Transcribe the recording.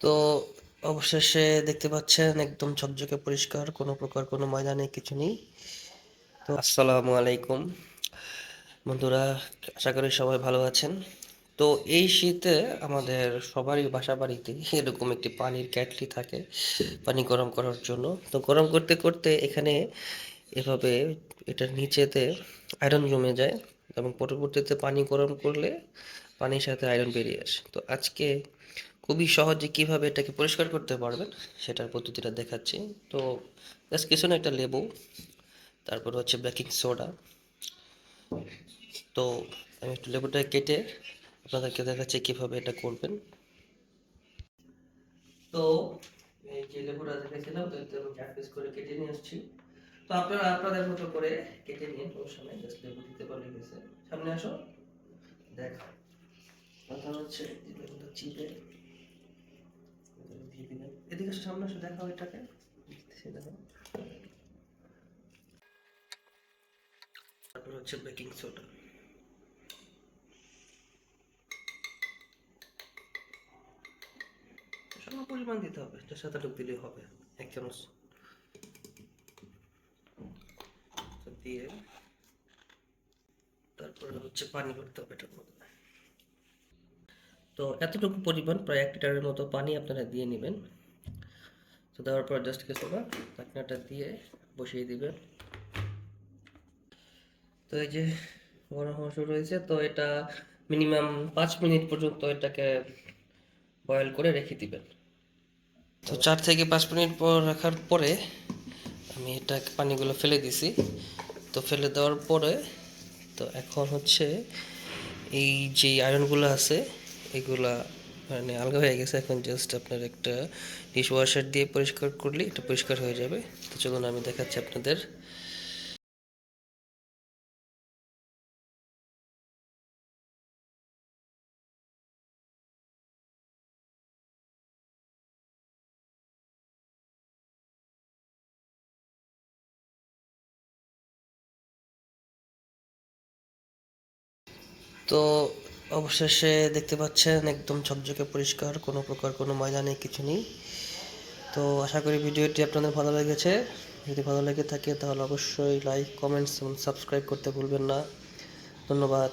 তো অবশেষে দেখতে পাচ্ছেন, একদম ঝকঝকে পরিষ্কার, কোনো প্রকার কোনো ময়লা নেই, কিছু নেই। তো আসসালামু আলাইকুম। বন্ধুরা, আশা করি সবাই ভালো আছেন। তো এই শীতে আমাদের সবারই বাসা বাড়িতে এরকম একটি পানির ক্যাটলি থাকে, পানি গরম করার জন্য। তো গরম করতে করতে এখানে এভাবে এটার নিচেতে আয়রন জমে যায় এবং পরবর্তীতে পানি গরম করলে পানির সাথে আয়রন বেরিয়ে আসে। তো আজকে খুবই সহজে কীভাবে এটাকে পরিষ্কার করতে পারবেন সেটার পদ্ধতিটা দেখাচ্ছি। তো জাস্ট কিছু না একটা লেবু, তারপর হচ্ছে বেকিং সোডা। তো আমি একটু লেবুটা কেটে আপনাদেরকে দেখাচ্ছি কীভাবে এটা করবেন। তো যে লেবুটা দেখেছিলাম, তো আমি পিস করে কেটে নিয়ে আসছি। তো আপনারা আপনাদের মতো করে কেটে নিয়ে সমস্যা নেই জাস্ট লেবু দিতে পারলে গেছে। সামনে আসো দেখো কথা হচ্ছে চিপে। এদিকে সামনে আসো, দেখাও এটাকে। সে দেখো। তারপর হচ্ছে বেকিং সোডা সম পরিমাণ দিতে হবে এটা সাতাটুক দিলেই হবে, এক চামচ। দিয়ে তারপরে হচ্ছে পানি ভরতে হবে এটার মধ্যে। তো এতটুকু পরিমাণ, প্রায় এক লিটারের মতো পানি আপনারা দিয়ে নেবেন। তো দেওয়ার পর জাস্ট কিছু না ঢাকনাটা দিয়ে বসিয়ে দিবেন তো এই যে গরম হওয়া শুরু হয়েছে, তো এটা মিনিমাম পাঁচ মিনিট পর্যন্ত এটাকে বয়েল করে রেখে দিবেন। তো চার থেকে পাঁচ মিনিট পর রাখার পরে আমি এটা পানিগুলো ফেলে দিছি। তো ফেলে দেওয়ার পরে তো এখন হচ্ছে এই যে আয়রনগুলো আছে, এগুলা মানে আলগা হয়ে গেছে, এখন জাস্ট আপনার একটা ডিশ ওয়াশার দিয়ে পরিষ্কার করলে এটা পরিষ্কার হয়ে যাবে। তো চলুন আমি দেখাচ্ছি আপনাদের। তো অবশেষে দেখতে পাচ্ছেন একদম ঝকঝকে পরিষ্কার, কোনো প্রকার কোনো ময়লা নেই, কিছু নেই। তো আশা করি ভিডিওটি আপনাদের ভালো লেগেছে। যদি ভালো লেগে থাকে তাহলে অবশ্যই লাইক কমেন্টস এবং সাবস্ক্রাইব করতে ভুলবেন না। ধন্যবাদ।